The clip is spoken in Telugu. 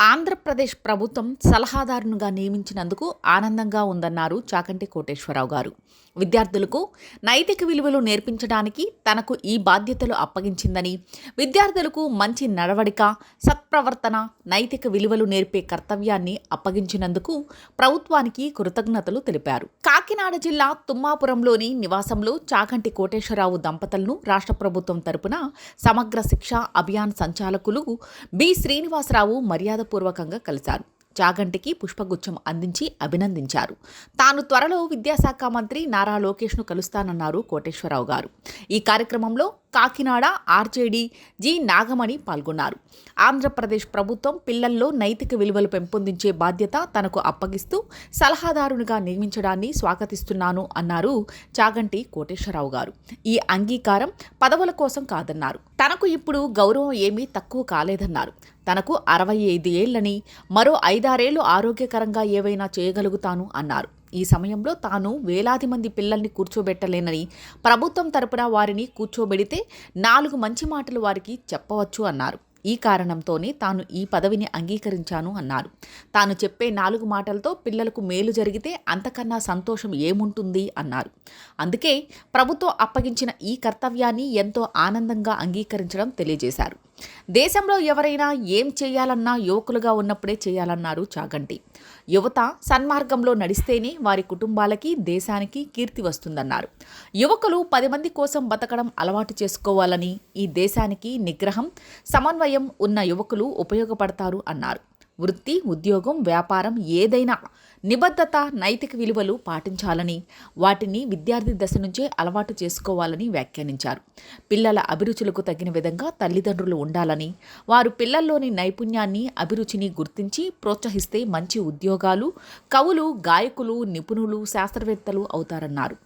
ఆంధ్రప్రదేశ్ ప్రభుత్వం సలహాదారునిగా నియమించినందుకు ఆనందంగా ఉందన్నారు చాకంటి కోటేశ్వరరావు గారు. విద్యార్థులకు నైతిక విలువలు నేర్పించడానికి తనకు ఈ బాధ్యతలు అప్పగించిందని విద్యార్థులకు మంచి నడవడిక సత్ప్రవర్తన నైతిక విలువలు నేర్పే కర్తవ్యాన్ని అప్పగించినందుకు ప్రభుత్వానికి కృతజ్ఞతలు తెలిపారు. కాకినాడ జిల్లా తుమ్మాపురంలోని నివాసంలో చాకంటి కోటేశ్వరరావు దంపతులను రాష్ట్ర ప్రభుత్వం తరపున సమగ్ర శిక్ష అభియాన్ సంచాలకులు బి. శ్రీనివాసరావు మర్యాద మర్యాదపూర్వకంగా కలిశారు. చాగంటికి పుష్పగుచ్చం అందించి అభినందించారు. తాను త్వరలో విద్యాశాఖ మంత్రి నారా లోకేష్ను కలుస్తానన్నారు కోటేశ్వరరావు గారు. ఈ కార్యక్రమంలో కాకినాడ ఆర్జేడీ జి. నాగమణి పాల్గొన్నారు. ఆంధ్రప్రదేశ్ ప్రభుత్వం పిల్లల్లో నైతిక విలువలు పెంపొందించే బాధ్యత తనకు అప్పగిస్తూ సలహాదారునిగా నియమించడాన్ని స్వాగతిస్తున్నాను అన్నారు చాగంటి కోటేశ్వరరావు గారు. ఈ అంగీకారం పదవుల కోసం కాదన్నారు. తనకు ఇప్పుడు గౌరవం ఏమీ తక్కువ కాలేదన్నారు. తనకు అరవై ఐదు ఏళ్ళని మరో ఐదారేళ్ళు ఆరోగ్యకరంగా ఏవైనా చేయగలుగుతాను అన్నారు. ఈ సమయంలో తాను వేలాది మంది పిల్లల్ని కూర్చోబెట్టలేనని ప్రభుత్వం తరపున వారిని కూర్చోబెడితే నాలుగు మంచి మాటలు వారికి చెప్పవచ్చు అన్నారు. ఈ కారణంతోనే తాను ఈ పదవిని అంగీకరించాను అన్నారు. తాను చెప్పే నాలుగు మాటలతో పిల్లలకు మేలు జరిగితే అంతకన్నా సంతోషం ఏముంటుంది అన్నారు. అందుకే ప్రభుత్వం అప్పగించిన ఈ కర్తవ్యాన్ని ఎంతో ఆనందంగా అంగీకరించడం తెలియజేశారు. దేశంలో ఎవరైనా ఏం చేయాలన్నా యువకులుగా ఉన్నప్పుడే చేయాలన్నారు చాగంటి. యువత సన్మార్గంలో నడిస్తేనే వారి కుటుంబాలకి దేశానికి కీర్తి వస్తుందన్నారు. యువకులు పది మంది కోసం బతకడం అలవాటు చేసుకోవాలని ఈ దేశానికి నిగ్రహం సమన్వయం ఉన్న యువకులు ఉపయోగపడతారు అన్నారు. వృత్తి ఉద్యోగం వ్యాపారం ఏదైనా నిబద్ధత నైతిక విలువలు పాటించాలని వాటిని విద్యార్థి దశ నుంచే అలవాటు చేసుకోవాలని వ్యాఖ్యానించారు. పిల్లల అభిరుచులకు తగిన విధంగా తల్లిదండ్రులు ఉండాలని వారు పిల్లల్లోని నైపుణ్యాన్ని అభిరుచిని గుర్తించి ప్రోత్సహిస్తే మంచి ఉద్యోగాలు కవులు గాయకులు నిపుణులు శాస్త్రవేత్తలు అవుతారన్నారు.